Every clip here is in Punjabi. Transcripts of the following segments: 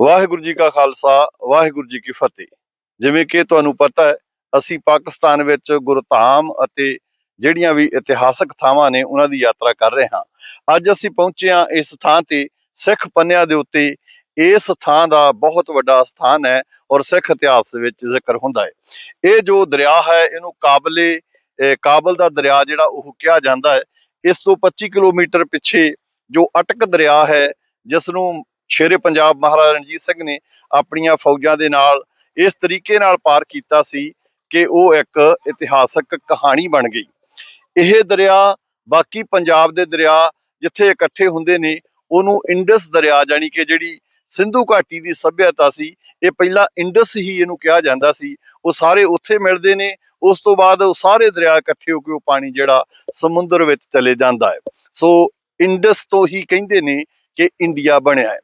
ਵਾਹਿਗੁਰੂ ਜੀ ਕਾ ਖਾਲਸਾ, ਵਾਹਿਗੁਰੂ ਜੀ ਕੀ ਫਤਿਹ। ਜਿਵੇਂ ਕਿ ਤੁਹਾਨੂੰ ਪਤਾ ਹੈ, ਅਸੀਂ ਪਾਕਿਸਤਾਨ ਵਿੱਚ ਗੁਰਧਾਮ ਅਤੇ ਜਿਹੜੀਆਂ ਵੀ ਇਤਿਹਾਸਕ ਥਾਵਾਂ ਨੇ, ਉਹਨਾਂ ਦੀ ਯਾਤਰਾ ਕਰ ਰਹੇ ਹਾਂ। ਅੱਜ ਅਸੀਂ ਪਹੁੰਚੇ ਹਾਂ ਇਸ ਥਾਂ ਤੇ, ਸਿੱਖ ਪੰਨਿਆਂ ਦੇ ਉੱਤੇ। ਇਸ ਥਾਂ ਦਾ ਬਹੁਤ ਵੱਡਾ ਸਥਾਨ ਹੈ ਔਰ ਸਿੱਖ ਇਤਿਹਾਸ ਵਿੱਚ ਜ਼ਿਕਰ ਹੁੰਦਾ ਹੈ। ਇਹ ਜੋ ਦਰਿਆ ਹੈ, ਇਹਨੂੰ ਕਾਬਲੇ ਕਾਬਲ ਦਾ ਦਰਿਆ ਜਿਹੜਾ ਉਹ ਕਿਹਾ ਜਾਂਦਾ ਹੈ। ਇਸ ਤੋਂ 25 ਕਿਲੋਮੀਟਰ ਪਿੱਛੇ ਜੋ ਅਟਕ ਦਰਿਆ ਹੈ ਜਿਸ ਨੂੰ ਸ਼ੇਰੇ ਪੰਜਾਬ ਮਹਾਰਾਜਾ ਰਣਜੀਤ ਸਿੰਘ ਨੇ ਆਪਣੀਆਂ ਫੌਜਾਂ ਦੇ ਨਾਲ ਇਸ ਤਰੀਕੇ ਨਾਲ ਪਾਰ ਕੀਤਾ ਸੀ ਕਿ ਉਹ ਇੱਕ ਇਤਿਹਾਸਕ ਕਹਾਣੀ ਬਣ ਗਈ। ਇਹ ਦਰਿਆ, ਬਾਕੀ ਪੰਜਾਬ ਦੇ ਦਰਿਆ ਜਿੱਥੇ ਇਕੱਠੇ ਹੁੰਦੇ ਨੇ, ਉਹਨੂੰ ਇੰਡਸ ਦਰਿਆ ਜਾਨੀ ਕਿ ਜਿਹੜੀ ਸਿੰਧੂ ਘਾਟੀ ਦੀ ਸਭਿਅਤਾ ਸੀ, ਇਹ ਪਹਿਲਾਂ ਇੰਡਸ ਹੀ ਇਹਨੂੰ ਕਿਹਾ ਜਾਂਦਾ ਸੀ। ਉਹ ਸਾਰੇ ਉੱਥੇ ਮਿਲਦੇ ਨੇ, ਉਸ ਤੋਂ ਬਾਅਦ ਉਹ ਸਾਰੇ ਦਰਿਆ ਇਕੱਠੇ ਹੋ ਕੇ ਉਹ ਪਾਣੀ ਜਿਹੜਾ ਸਮੁੰਦਰ ਵਿੱਚ ਚਲੇ ਜਾਂਦਾ ਹੈ। ਸੋ ਇੰਡਸ ਤੋਂ ਹੀ ਕਹਿੰਦੇ ਨੇ ਕਿ ਇੰਡੀਆ ਬਣਿਆ ਹੈ।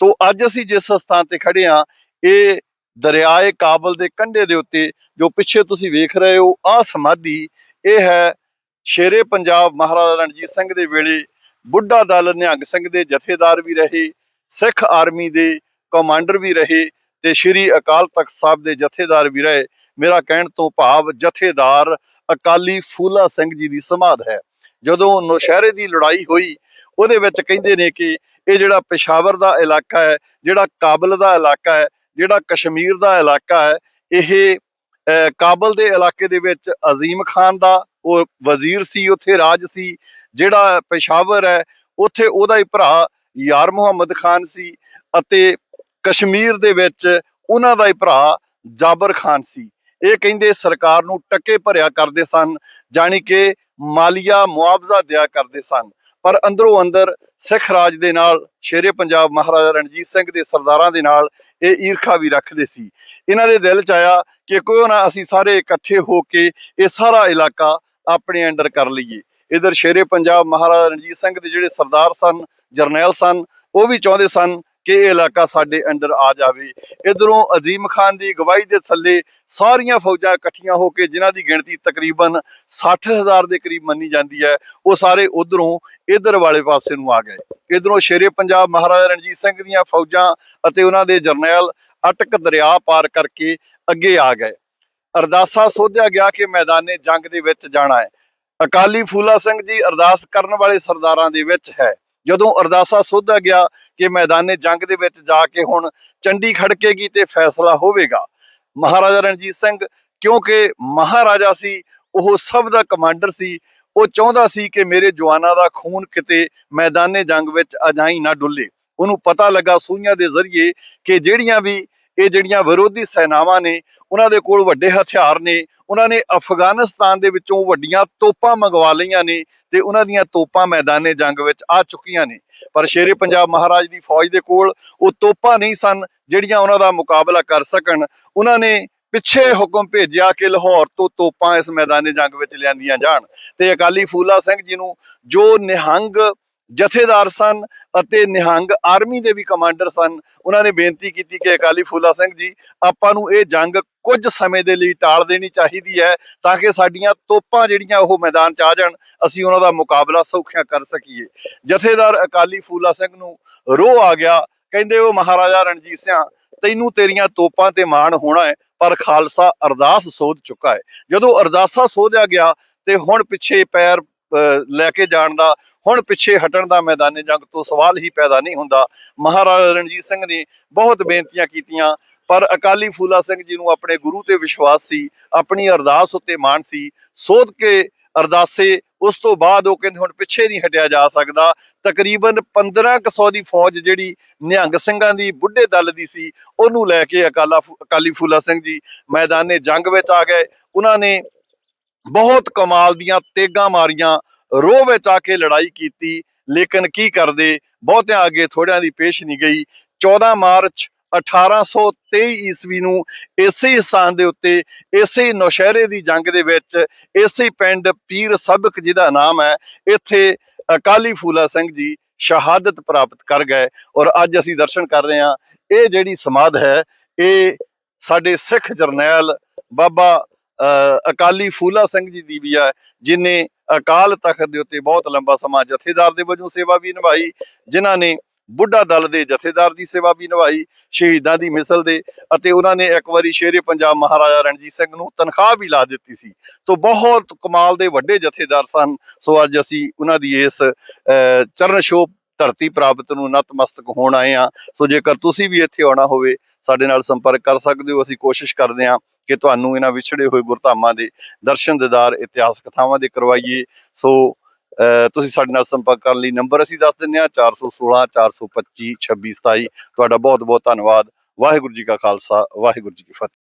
ਤੋ ਅੱਜ ਅਸੀਂ ਜਿਸ ਸਥਾਨ ਤੇ ਖੜੇ ਆ, ਇਹ ਦਰਿਆਏ ਕਾਬਲ ਦੇ ਕੰਢੇ ਦੇ ਉੱਤੇ, ਜੋ ਪਿੱਛੇ ਤੁਸੀਂ ਵੇਖ ਰਹੇ ਹੋ, ਆਹ ਸਮਾਧੀ, ਇਹ ਹੈ ਸ਼ੇਰੇ ਪੰਜਾਬ ਮਹਾਰਾਜਾ ਰਣਜੀਤ ਸਿੰਘ ਦੇ ਵੇਲੇ, ਬੁੱਢਾ ਦਲ ਨਿਹੰਗ ਸਿੰਘ ਦੇ ਜਥੇਦਾਰ ਵੀ ਰਹੇ, ਸਿੱਖ ਆਰਮੀ ਦੇ ਕਮਾਂਡਰ ਵੀ ਰਹੇ ਤੇ ਸ਼੍ਰੀ ਅਕਾਲ ਤਖਤ ਸਾਹਿਬ ਦੇ ਜਥੇਦਾਰ ਵੀ ਰਹੇ। ਮੇਰਾ ਕਹਿਣ ਤੋਂ ਭਾਵ ਜਥੇਦਾਰ ਅਕਾਲੀ ਫੂਲਾ ਸਿੰਘ ਜੀ ਦੀ ਸਮਾਧ ਹੈ। ਜਦੋਂ ਨੌਸ਼ਹਿਰੇ ਦੀ ਲੜਾਈ ਹੋਈ, ਉਹਦੇ ਵਿੱਚ ਕਹਿੰਦੇ ਨੇ ਕਿ ਇਹ ਜਿਹੜਾ ਪਿਸ਼ਾਵਰ ਦਾ ਇਲਾਕਾ ਹੈ, ਜਿਹੜਾ ਕਾਬਲ ਦਾ ਇਲਾਕਾ ਹੈ, ਜਿਹੜਾ ਕਸ਼ਮੀਰ ਦਾ ਇਲਾਕਾ ਹੈ, ਇਹ ਕਾਬਲ ਦੇ ਇਲਾਕੇ ਦੇ ਵਿੱਚ ਅਜ਼ੀਮ ਖਾਨ ਦਾ ਉਹ ਵਜ਼ੀਰ ਸੀ, ਉੱਥੇ ਰਾਜ ਸੀ, ਜਿਹੜਾ ਪਿਸ਼ਾਵਰ ਹੈ, ਉੱਥੇ ਉਹਦਾ ਹੀ ਭਰਾ ਯਾਰ ਮੁਹੰਮਦ ਖਾਨ ਸੀ ਅਤੇ ਕਸ਼ਮੀਰ ਦੇ ਵਿੱਚ ਉਹਨਾਂ ਦਾ ਹੀ ਭਰਾ ਜਾਬਰ ਖਾਨ ਸੀ। ਇਹ ਕਹਿੰਦੇ ਸਰਕਾਰ ਨੂੰ ਟੱਕੇ ਭਰਿਆ ਕਰਦੇ ਸਨ, ਜਾਣੀ ਕਿ ਮਾਲੀਆ ਮੁਆਵਜ਼ਾ ਦਿਆ ਕਰਦੇ ਸਨ। ਪਰ ਅੰਦਰੋਂ ਅੰਦਰ ਸਿੱਖ ਰਾਜ ਦੇ ਨਾਲ, ਸ਼ੇਰੇ ਪੰਜਾਬ ਮਹਾਰਾਜਾ ਰਣਜੀਤ ਸਿੰਘ ਦੇ ਸਰਦਾਰਾਂ ਦੇ ਨਾਲ ਇਹ ਈਰਖਾ ਵੀ ਰੱਖਦੇ ਸੀ। ਇਹਨਾਂ ਦੇ ਦਿਲ ਚ ਆਇਆ ਕਿ ਕੋਈ ਨਾ ਅਸੀਂ ਸਾਰੇ ਇਕੱਠੇ ਹੋ ਕੇ ਇਹ ਸਾਰਾ ਇਲਾਕਾ ਆਪਣੇ ਅੰਡਰ ਕਰ ਲਈਏ। ਇਧਰ ਸ਼ੇਰੇ ਪੰਜਾਬ ਮਹਾਰਾਜਾ ਰਣਜੀਤ ਸਿੰਘ ਦੇ ਜਿਹੜੇ ਸਰਦਾਰ ਸਨ, ਜਰਨੈਲ ਸਨ, ਉਹ ਵੀ ਚਾਹੁੰਦੇ ਸਨ ਕਿ ਇਹ ਇਲਾਕਾ ਸਾਡੇ ਅੰਡਰ ਆ ਜਾਵੇ। ਇਧਰੋਂ ਅਜ਼ੀਮ ਖਾਨ ਦੀ ਅਗਵਾਈ ਦੇ ਥੱਲੇ ਸਾਰੀਆਂ ਫੌਜਾਂ ਇਕੱਠੀਆਂ ਹੋ ਕੇ, ਜਿਨ੍ਹਾਂ ਦੀ ਗਿਣਤੀ ਤਕਰੀਬਨ 60000 ਦੇ ਕਰੀਬ ਮੰਨੀ ਜਾਂਦੀ ਹੈ, ਉਹ ਸਾਰੇ ਉਧਰੋਂ ਇਧਰ ਵਾਲੇ ਪਾਸੇ ਨੂੰ ਆ ਗਏ। ਇਧਰੋਂ ਸ਼ੇਰੇ ਪੰਜਾਬ ਮਹਾਰਾਜਾ ਰਣਜੀਤ ਸਿੰਘ ਦੀਆਂ ਫੌਜਾਂ ਅਤੇ ਉਹਨਾਂ ਦੇ ਜਰਨੈਲ ਅਟਕ ਦਰਿਆ ਪਾਰ ਕਰਕੇ ਅੱਗੇ ਆ ਗਏ। ਅਰਦਾਸਾ ਸੋਧਿਆ ਗਿਆ ਕਿ ਮੈਦਾਨੇ ਜੰਗ ਦੇ ਵਿੱਚ ਜਾਣਾ ਹੈ। ਅਕਾਲੀ ਫੂਲਾ ਸਿੰਘ ਜੀ ਅਰਦਾਸ ਕਰਨ ਵਾਲੇ ਸਰਦਾਰਾਂ ਦੇ ਵਿੱਚ ਹੈ। ਜਦੋਂ ਅਰਦਾਸਾ ਸੋਧਿਆ ਗਿਆ ਕਿ ਮੈਦਾਨੇ ਜੰਗ ਦੇ ਵਿੱਚ ਜਾ ਕੇ ਹੁਣ ਚੰਡੀ ਖੜਕੇਗੀ ਤੇ ਫੈਸਲਾ ਹੋਵੇਗਾ। ਮਹਾਰਾਜਾ ਰਣਜੀਤ ਸਿੰਘ, ਕਿਉਂਕਿ ਮਹਾਰਾਜਾ ਸੀ, ਉਹ ਸਭ ਦਾ ਕਮਾਂਡਰ ਸੀ, ਉਹ ਚਾਹੁੰਦਾ ਸੀ ਕਿ ਮੇਰੇ ਜਵਾਨਾਂ ਦਾ ਖੂਨ ਕਿਤੇ ਮੈਦਾਨੇ ਜੰਗ ਵਿੱਚ ਅਜਾਈ ਨਾ ਡੁੱਲੇ। ਉਹਨੂੰ ਪਤਾ ਲੱਗਾ ਸੂਈਆਂ ਦੇ ਜ਼ਰੀਏ ਕਿ ਜਿਹੜੀਆਂ ਵੀ ਇਹ ਜਿਹੜੀਆਂ ਵਿਰੋਧੀ ਸੈਨਾਵਾਂ ਨੇ, ਉਹਨਾਂ ਦੇ ਕੋਲ ਵੱਡੇ ਹਥਿਆਰ ਨੇ, ਉਹਨਾਂ ਨੇ ਅਫਗਾਨਿਸਤਾਨ ਦੇ ਵਿੱਚੋਂ ਵੱਡੀਆਂ ਤੋਪਾਂ ਮੰਗਵਾ ਲਈਆਂ ਨੇ ਤੇ ਉਹਨਾਂ ਦੀਆਂ ਤੋਪਾਂ ਮੈਦਾਨੇ ਜੰਗ ਵਿੱਚ ਆ ਚੁੱਕੀਆਂ ਨੇ। ਪਰ ਸ਼ੇਰੇ ਪੰਜਾਬ ਮਹਾਰਾਜ ਦੀ ਫੌਜ ਦੇ ਕੋਲ ਉਹ ਤੋਪਾਂ ਨਹੀਂ ਸਨ ਜਿਹੜੀਆਂ ਉਹਨਾਂ ਦਾ ਮੁਕਾਬਲਾ ਕਰ ਸਕਣ। ਉਹਨਾਂ ਨੇ ਪਿੱਛੇ ਹੁਕਮ ਭੇਜਿਆ ਕਿ ਲਾਹੌਰ ਤੋਂ ਤੋਪਾਂ ਇਸ ਮੈਦਾਨੇ ਜੰਗ ਵਿੱਚ ਲਿਆਂਦੀਆਂ ਜਾਣ। ਤੇ ਅਕਾਲੀ ਫੂਲਾ ਸਿੰਘ ਜੀ ਨੂੰ ਜੋ ਨਿਹੰਗ ਜਥੇਦਾਰ ਸਨ ਅਤੇ ਨਿਹੰਗ ਆਰਮੀ ਦੇ ਵੀ ਕਮਾਂਡਰ ਸਨ। ਉਹਨਾਂ ਨੇ ਬੇਨਤੀ ਕੀਤੀ ਕਿ ਅਕਾਲੀ ਫੂਲਾ ਸਿੰਘ ਜੀ, ਆਪਾਂ ਨੂੰ ਇਹ ਜੰਗ ਕੁਝ ਸਮੇਂ ਦੇ ਲਈ ਟਾਲ ਦੇਣੀ ਚਾਹੀਦੀ ਹੈ ਤਾਂ ਕਿ ਸਾਡੀਆਂ ਤੋਪਾਂ ਜਿਹੜੀਆਂ ਉਹ ਮੈਦਾਨ 'ਚ ਆ ਜਾਣ, ਅਸੀਂ ਉਹਨਾਂ ਦਾ ਮੁਕਾਬਲਾ ਸੌਖਿਆਂ ਕਰ ਸਕੀਏ। ਜਥੇਦਾਰ ਅਕਾਲੀ ਫੂਲਾ ਸਿੰਘ ਨੂੰ ਰੋਹ ਆ ਗਿਆ, ਕਹਿੰਦੇ ਉਹ ਮਹਾਰਾਜਾ ਰਣਜੀਤ ਸਿੰਘ, ਤੈਨੂੰ ਤੇਰੀਆਂ ਤੋਪਾਂ ਤੇ ਮਾਣ ਹੋਣਾ ਹੈ, ਪਰ ਖਾਲਸਾ ਅਰਦਾਸ ਸੋਧ ਚੁੱਕਾ ਹੈ। ਜਦੋਂ ਅਰਦਾਸਾ ਸੋਧਿਆ ਗਿਆ ਤੇ ਹੁਣ ਪਿੱਛੇ ਪੈਰ ਲੈ ਕੇ ਜਾਣ ਦਾ, ਹੁਣ ਪਿੱਛੇ ਹਟਣ ਦਾ ਮੈਦਾਨੇ ਜੰਗ ਤੋਂ ਸਵਾਲ ਹੀ ਪੈਦਾ ਨਹੀਂ ਹੁੰਦਾ। ਮਹਾਰਾਜਾ ਰਣਜੀਤ ਸਿੰਘ ਨੇ ਬਹੁਤ ਬੇਨਤੀਆਂ ਕੀਤੀਆਂ, ਪਰ ਅਕਾਲੀ ਫੂਲਾ ਸਿੰਘ ਜੀ ਨੂੰ ਆਪਣੇ ਗੁਰੂ ਤੇ ਵਿਸ਼ਵਾਸ ਸੀ, ਆਪਣੀ ਅਰਦਾਸ ਉੱਤੇ ਮਾਣ ਸੀ। ਸੋਧ ਕੇ ਅਰਦਾਸੇ, ਉਸ ਤੋਂ ਬਾਅਦ ਉਹ ਕਹਿੰਦੇ ਹੁਣ ਪਿੱਛੇ ਨਹੀਂ ਹਟਿਆ ਜਾ ਸਕਦਾ। ਤਕਰੀਬਨ 1500 ਦੀ ਫੌਜ ਜਿਹੜੀ ਨਿਹੰਗ ਸਿੰਘਾਂ ਦੀ, ਬੁੱਢੇ ਦਲ ਦੀ ਸੀ, ਉਹਨੂੰ ਲੈ ਕੇ ਅਕਾਲਾ ਫੂ- ਅਕਾਲੀ ਫੂਲਾ ਸਿੰਘ ਜੀ ਮੈਦਾਨੇ ਜੰਗ ਵਿੱਚ ਆ ਗਏ। ਉਹਨਾਂ ਨੇ ਬਹੁਤ ਕਮਾਲ ਦੀਆਂ ਤੇਗਾਂ ਮਾਰੀਆਂ, ਰੋਹ ਵਿੱਚ ਆ ਕੇ ਲੜਾਈ ਕੀਤੀ, ਲੇਕਿਨ ਕੀ ਕਰਦੇ? ਬਹੁਤਿਆਂ ਅੱਗੇ ਥੋੜਿਆਂ ਦੀ ਪੇਸ਼ ਨਹੀਂ ਗਈ। 14 ਮਾਰਚ 1823 ਈਸਵੀ ਨੂੰ ਇਸੇ ਸਥਾਨ ਦੇ ਉੱਤੇ, ਇਸੇ ਨੌਸ਼ਹਿਰੇ ਦੀ ਜੰਗ ਦੇ ਵਿੱਚ, ਇਸੇ ਪਿੰਡ ਪੀਰ ਸਬਕ ਜਿਹਦਾ ਨਾਮ ਹੈ, ਇੱਥੇ ਅਕਾਲੀ ਫੂਲਾ ਸਿੰਘ ਜੀ ਸ਼ਹਾਦਤ ਪ੍ਰਾਪਤ ਕਰ ਗਏ ਔਰ ਅੱਜ ਅਸੀਂ ਦਰਸ਼ਨ ਕਰ ਰਹੇ ਹਾਂ। ਇਹ ਜਿਹੜੀ ਸਮਾਧ ਹੈ, ਇਹ ਸਾਡੇ ਸਿੱਖ ਜਰਨੈਲ ਬਾਬਾ ਅਕਾਲੀ ਫੂਲਾ ਸਿੰਘ ਜੀ ਦੀ ਵੀ ਹੈ ਜਿਨੇ ਅਕਾਲ ਤਖਤ ਦੇ ਉੱਤੇ ਬਹੁਤ ਲੰਬਾ ਸਮਾਂ ਜਥੇਦਾਰ ਦੇ ਵਜੋਂ ਸੇਵਾ ਵੀ ਨਿਭਾਈ, ਜਿਨ੍ਹਾਂ ਨੇ ਬੁੱਢਾ ਦਲ ਦੇ ਜਥੇਦਾਰ ਦੀ ਸੇਵਾ ਵੀ ਨਿਭਾਈ, ਸ਼ਹੀਦਾਂ ਦੀ ਮਿਸਲ ਦੇ, ਅਤੇ ਉਹਨਾਂ ਨੇ ਇੱਕ ਵਾਰੀ ਸ਼ੇਰੇ ਪੰਜਾਬ ਮਹਾਰਾਜਾ ਰਣਜੀਤ ਸਿੰਘ ਨੂੰ ਤਨਖਾਹ ਵੀ ਲਾ ਦਿੱਤੀ ਸੀ। ਤੋਂ ਬਹੁਤ ਕਮਾਲ ਦੇ ਵੱਡੇ ਜਥੇਦਾਰ ਸਨ। ਸੋ ਅੱਜ ਅਸੀਂ ਉਹਨਾਂ ਦੀ ਇਸ ਚਰਨ ਸ਼ੋਭ ਧਰਤੀ ਪ੍ਰਾਪਤ ਨੂੰ ਨਤਮਸਤਕ ਹੋਣ ਆਏ ਆ ਸੋ ਜੇਕਰ ਤੁਸੀਂ ਵੀ ਇੱਥੇ ਆਉਣਾ ਹੋਵੇ, ਸਾਡੇ ਨਾਲ ਸੰਪਰਕ ਕਰ ਸਕਦੇ ਹੋ। ਅਸੀਂ ਕੋਸ਼ਿਸ਼ ਕਰਦੇ ਹਾਂ ਕਿ ਤੁਹਾਨੂੰ ਇਹਨਾਂ ਵਿਛੜੇ ਹੋਏ ਗੁਰਧਾਮਾਂ ਦੇ ਦਰਸ਼ਨ ਦਿਦਾਰ ਇਤਿਹਾਸਕ ਥਾਵਾਂ ਦੇ ਕਰਵਾਈਏ। ਸੋ, ਅਹ, ਤੁਸੀਂ ਸਾਡੇ ਨਾਲ ਸੰਪਰਕ ਕਰਨ ਲਈ ਨੰਬਰ ਅਸੀਂ ਦੱਸ ਦਿੰਦੇ ਹਾਂ 416 425 2627 ਤੁਹਾਡਾ ਬਹੁਤ ਬਹੁਤ ਧੰਨਵਾਦ। ਵਾਹਿਗੁਰੂ ਜੀ ਕਾ ਖਾਲਸਾ, ਵਾਹਿਗੁਰੂ ਜੀ ਕੀ ਫਤਿਹ।